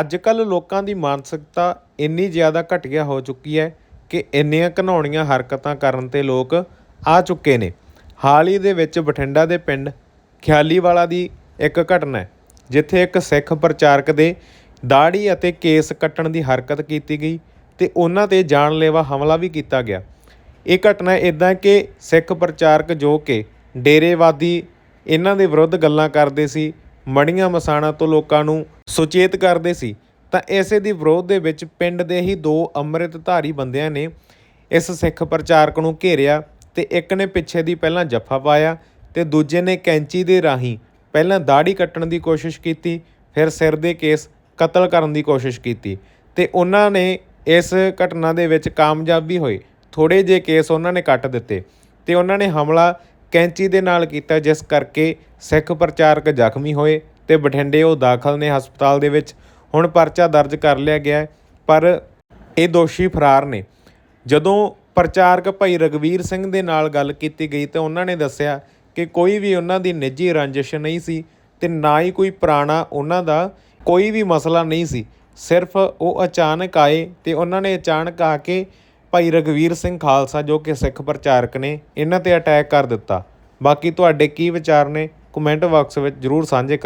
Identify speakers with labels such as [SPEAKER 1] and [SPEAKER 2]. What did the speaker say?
[SPEAKER 1] ਅੱਜ ਕੱਲ ਲੋਕਾਂ ਦੀ ਮਾਨਸਿਕਤਾ ਇੰਨੀ ਜ਼ਿਆਦਾ ਘਟੀਆ ਹੋ ਚੁੱਕੀ ਹੈ ਕਿ ਇੰਨੀਆਂ ਘਿਨਾਉਣੀਆਂ ਹਰਕਤਾਂ ਕਰਨ ਤੇ ਲੋਕ ਆ ਚੁੱਕੇ ਨੇ। ਹਾਲ ਹੀ ਦੇ ਵਿੱਚ ਬਠਿੰਡਾ ਦੇ ਪਿੰਡ ਖਿਆਲੀਵਾਲਾ ਦੀ ਇੱਕ ਘਟਨਾ ਹੈ, ਜਿੱਥੇ ਇੱਕ ਸਿੱਖ ਪ੍ਰਚਾਰਕ ਦੇ ਦਾੜੀ ਅਤੇ ਕੇਸ ਕੱਟਣ ਦੀ ਹਰਕਤ ਕੀਤੀ ਗਈ ਤੇ ਉਹਨਾਂ ਤੇ ਜਾਨਲੇਵਾ ਹਮਲਾ ਵੀ ਕੀਤਾ ਗਿਆ। ਇਹ ਘਟਨਾ ਇਦਾਂ ਕਿ ਸਿੱਖ ਪ੍ਰਚਾਰਕ ਜੋ ਕਿ ਡੇਰੇਵਾਦੀ ਇਹਨਾਂ ਦੇ ਵਿਰੁੱਧ ਗੱਲਾਂ ਕਰਦੇ ਸੀ ਮੜੀਆਂ ਮਸਾਣਾ ਤੋਂ ਲੋਕਾਂ ਨੂੰ ਸੁਚੇਤ ਕਰਦੇ ਸੀ। ਤਾਂ ਇਸੇ ਦੀ ਵਿਰੋਧ ਦੇ ਵਿੱਚ ਪਿੰਡ ਦੇ ਹੀ ਦੋ ਅੰਮ੍ਰਿਤਧਾਰੀ ਬੰਦਿਆਂ ਨੇ ਇਸ ਸਿੱਖ ਪ੍ਰਚਾਰਕ ਨੂੰ ਘੇਰਿਆ ਤੇ ਇੱਕ ਨੇ ਪਿੱਛੇ ਦੀ ਪਹਿਲਾਂ ਜੱਫਾ ਪਾਇਆ ਤੇ ਦੂਜੇ ਨੇ ਕੈਂਚੀ ਦੇ ਰਾਹੀਂ ਪਹਿਲਾਂ ਦਾੜੀ ਕੱਟਣ ਦੀ ਕੋਸ਼ਿਸ਼ ਕੀਤੀ, ਫਿਰ ਸਿਰ ਦੇ ਕੇਸ ਕਤਲ ਕਰਨ ਦੀ ਕੋਸ਼ਿਸ਼ ਕੀਤੀ ਤੇ ਉਹਨਾਂ ਨੇ ਇਸ ਘਟਨਾ ਦੇ ਵਿੱਚ ਕਾਮਯਾਬੀ ਵੀ ਹੋਏ। ਥੋੜੇ ਜਿਹੇ ਕੇਸ ਉਹਨਾਂ ਨੇ ਕੱਟ ਦਿੱਤੇ ਤੇ ਉਹਨਾਂ ਨੇ ਹਮਲਾ ਕੈਂਚੀ ਦੇ ਨਾਲ ਕੀਤਾ ਜਿਸ ਕਰਕੇ ਸਿੱਖ ਪ੍ਰਚਾਰਕ ਜ਼ਖਮੀ ਹੋਏ ਤੇ ਬਠਿੰਡੇ ਉਹ ਦਾਖਲ ਨੇ ਹਸਪਤਾਲ ਦੇ ਵਿੱਚ। ਹੁਣ ਪਰਚਾ ਦਰਜ ਕਰ ਲਿਆ ਗਿਆ ਹੈ, ਪਰ ਇਹ ਦੋਸ਼ੀ ਫਰਾਰ ਨੇ। ਜਦੋਂ ਪ੍ਰਚਾਰਕ ਭਾਈ ਰਗਵੀਰ ਸਿੰਘ ਦੇ ਨਾਲ ਗੱਲ ਕੀਤੀ ਗਈ ਤਾਂ ਉਹਨਾਂ ਨੇ ਦੱਸਿਆ ਕਿ ਕੋਈ ਵੀ ਉਹਨਾਂ ਦੀ ਨਿੱਜੀ ਰੰਜਿਸ਼ ਨਹੀਂ ਸੀ ਤੇ ਨਾ ਹੀ ਕੋਈ ਪੁਰਾਣਾ ਉਹਨਾਂ ਦਾ ਕੋਈ ਵੀ ਮਸਲਾ ਨਹੀਂ ਸੀ। ਸਿਰਫ ਉਹ ਅਚਾਨਕ ਆਏ ਤੇ ਉਹਨਾਂ ਨੇ ਅਚਾਨਕ ਆ ਕੇ ਭਾਈ ਰਗਵੀਰ ਸਿੰਘ ਖਾਲਸਾ ਜੋ ਕਿ ਸਿੱਖ ਪ੍ਰਚਾਰਕ ਨੇ, ਇਹਨਾਂ ਤੇ ਅਟੈਕ ਕਰ ਦਿੱਤਾ। ਬਾਕੀ ਤੁਹਾਡੇ ਕੀ ਵਿਚਾਰ ਨੇ ਕਮੈਂਟ ਬਾਕਸ ਵਿੱਚ ਜਰੂਰ ਸਾਂਝੇ ਕਰ